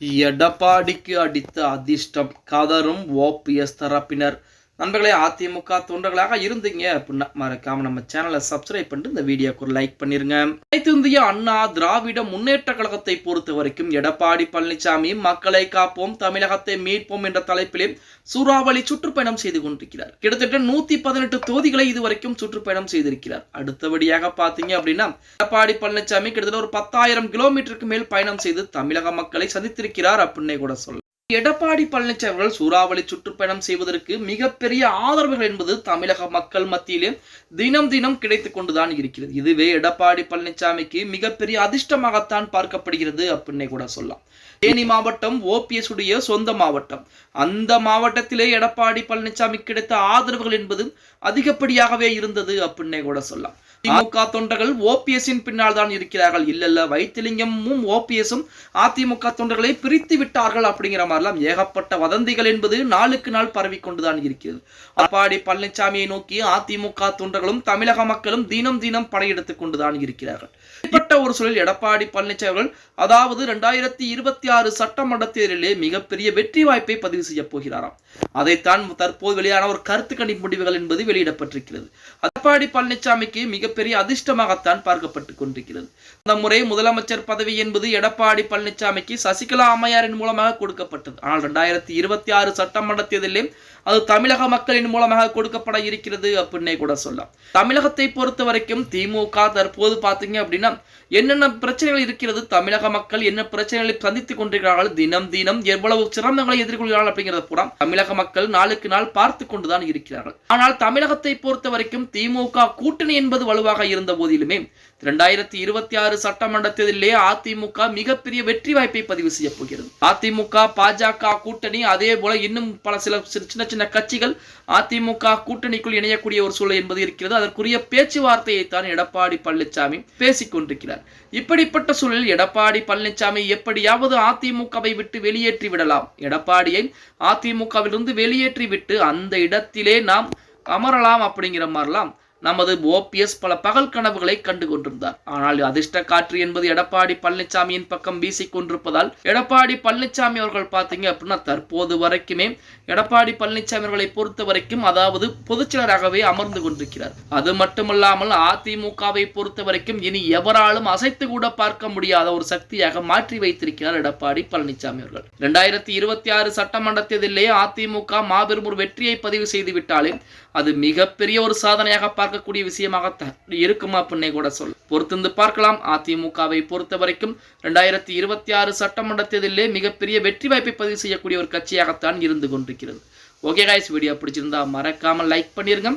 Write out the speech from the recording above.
எடப்பாடிக்கு அடித்த அதிர்ஷ்டம் கதரும் ஓபிஎஸ் தரப்பினர். நண்பர்களே அதிமுக தொண்டர்களாக இருந்தீங்க அப்படின்னா மறக்காம நம்ம சேனலை சப்ஸ்கிரைப் பண்ணிட்டு இந்த வீடியோக்கு ஒரு லைக் பண்ணிருங்க. அனைத்து இந்திய அண்ணா திராவிட முன்னேற்ற கழகத்தை பொறுத்த வரைக்கும் எடப்பாடி பழனிசாமி மக்களை காப்போம் தமிழகத்தை மீட்போம் என்ற தலைப்பிலே சூறாவளி சுற்றுப்பயணம் செய்து கொண்டிருக்கிறார். கிட்டத்தட்ட நூத்தி பதினெட்டு தொகுதிகளை இதுவரைக்கும் சுற்றுப்பயணம் செய்திருக்கிறார். அடுத்தபடியாக பாத்தீங்க அப்படின்னா எடப்பாடி பழனிசாமி கிட்டத்தட்ட ஒரு பத்தாயிரம் கிலோமீட்டருக்கு மேல் பயணம் செய்து தமிழக மக்களை சந்தித்திருக்கிறார் அப்படின்னே கூட சொல்லலாம். எடப்பாடி பழனிசாமி அவர்கள் சூறாவளி சுற்றுப்பயணம் செய்வதற்கு மிகப்பெரிய ஆதரவுகள் என்பது தமிழக மக்கள் மத்தியிலே தினம் தினம் கிடைத்துக் கொண்டுதான் இருக்கிறது. இதுவே எடப்பாடி பழனிசாமிக்கு மிகப்பெரிய அதிர்ஷ்டமாகத்தான் பார்க்கப்படுகிறது அப்படின்னே கூட சொல்லலாம். தேனி மாவட்டம் ஓபிஎஸ் உடைய சொந்த மாவட்டம். அந்த மாவட்டத்திலே எடப்பாடி பழனிசாமி கிடைத்த ஆதரவுகள் என்பது அதிகப்படியாகவே இருந்தது அப்படின்னே கூட சொல்லலாம். திமுக தொண்டர்கள் ஓபிஎஸ்ஸின் பின்னால் தான் இருக்கிறார்கள். இல்ல வைத்திலிங்கமும் ஓபிஎஸும் அதிமுக தொண்டர்களை பிரித்து விட்டார்கள் அப்படிங்கிற மாதிரி மாதிரிலாம் ஏகப்பட்ட வதந்திகள் என்பது நாளுக்கு நாள் பரவிக்கொண்டுதான் இருக்கிறது. அப்பாடி பழனிசாமியை நோக்கி அதிமுக தொண்டர்களும் தமிழக மக்களும் தினம் தினம் படையெடுத்துக் கொண்டுதான் இருக்கிறார்கள். ஒரு சூழலில் எடப்பாடி பழனிசாமி அவர்கள் அதாவது ரெண்டாயிரத்தி இருபத்தி ஆறு சட்டமன்ற தேர்தலிலே மிகப்பெரிய வெற்றி வாய்ப்பை பதிவு செய்ய போகிறாராம். அதைத்தான் தற்போது வெளியான ஒரு கருத்து கணிப்பு முடிவுகள் என்பது வெளியிடப்பட்டிருக்கிறது. எடப்பாடி பழனிசாமிக்கு மிகப்பெரிய அதிர்ஷ்டமாகத்தான் பார்க்கப்பட்டுக் கொண்டிருக்கிறது. இந்த முறை முதலமைச்சர் பதவி என்பது எடப்பாடி பழனிசாமிக்கு சசிகலா அம்மையாரின் மூலமாக கொடுக்கப்பட்டது. ஆனால் ரெண்டாயிரத்தி இருபத்தி ஆறு சட்டமன்ற தேர்தலிலே அது தமிழக மக்களின் மூலமாக கொடுக்கப்பட இருக்கிறது அப்படின்னே கூட சொல்லலாம். தமிழகத்தை பொறுத்த வரைக்கும் திமுக தற்போது பார்த்தீங்க அப்படின்னா என்னென்ன பிரச்சனைகள் இருக்கிறது? தமிழக மக்கள் என்ன பிரச்சனைகளை சந்தித்துக் கொண்டிருக்கிறார்கள்? தினம் தினம் எவ்வளவு சிரமங்களை எதிர்கொள்கிறார்கள் அப்படிங்கிறத பூரா தமிழக மக்கள் நாளுக்கு நாள் பார்த்து கொண்டுதான் இருக்கிறார்கள். ஆனால் தமிழகத்தை பொறுத்த வரைக்கும் திமுக கூட்டணி என்பது வலுவாக இருந்த போதிலுமே இரண்டாயிரத்தி இருபத்தி ஆறு சட்டமன்ற தேர்தலிலே அதிமுக மிகப்பெரிய வெற்றி வாய்ப்பை பதிவு செய்ய போகிறது. அதிமுக பாஜக கூட்டணி அதே போல இன்னும் பல சில சின்ன சின்ன கட்சிகள் அதிமுக கூட்டணிக்குள் இணையக்கூடிய ஒரு சூழல் என்பது இருக்கிறது. அதற்குரிய பேச்சுவார்த்தையை தான் எடப்பாடி பழனிசாமி பேசிக் கொண்டிருக்கிறார். இப்படிப்பட்ட சூழலில் எடப்பாடி பழனிசாமி எப்படியாவது அதிமுகவை விட்டு வெளியேற்றி விடலாம். எடப்பாடியை அதிமுகவிலிருந்து வெளியேற்றி விட்டு அந்த இடத்திலே நாம் அமரலாம் அப்படிங்கிற மாதிரிலாம் நமது ஓபிஎஸ் பல பகல் கனவுகளை கண்டு கொண்டிருந்தார் ஆனால் அதிர்ஷ்ட காற்று என்பது எடப்பாடி பழனிசாமியின் பக்கம் வீசிக் கொண்டிருப்பதால் எடப்பாடி பழனிசாமி அவர்கள் பார்த்தீங்க அப்படின்னா தற்போது வரைக்குமே எடப்பாடி பழனிசாமி அவர்களை பொறுத்த வரைக்கும் அதாவது பொதுச்செயலராகவே அமர்ந்து கொண்டிருக்கிறார். அது மட்டுமல்லாமல் அதிமுகவை பொறுத்த வரைக்கும் இனி எவராலும் அசைத்து கூட பார்க்க முடியாத ஒரு சக்தியாக மாற்றி வைத்திருக்கிறார் எடப்பாடி பழனிசாமி அவர்கள். இரண்டாயிரத்தி இருபத்தி ஆறு சட்டமன்ற தேர்தலிலே அதிமுக மாபெரும் ஒரு வெற்றியை பதிவு செய்து விட்டாலே அது மிகப்பெரிய ஒரு சாதனையாக பார்க்கக்கூடிய விஷயமாகத்தான் இருக்கும் அப்படின்னே கூட சொல். பொறுத்திருந்து பார்க்கலாம். அதிமுகவை பொறுத்த வரைக்கும் ரெண்டாயிரத்தி இருபத்தி ஆறு சட்டமன்ற தேர்தலிலே மிகப்பெரிய வெற்றி வாய்ப்பை பதிவு செய்யக்கூடிய ஒரு கட்சியாகத்தான் இருந்து கொண்டிருக்கிறது. ஓகே காய்ஸ் வீடியோ பிடிச்சிருந்தா மறக்காம லைக் பண்ணிருங்க.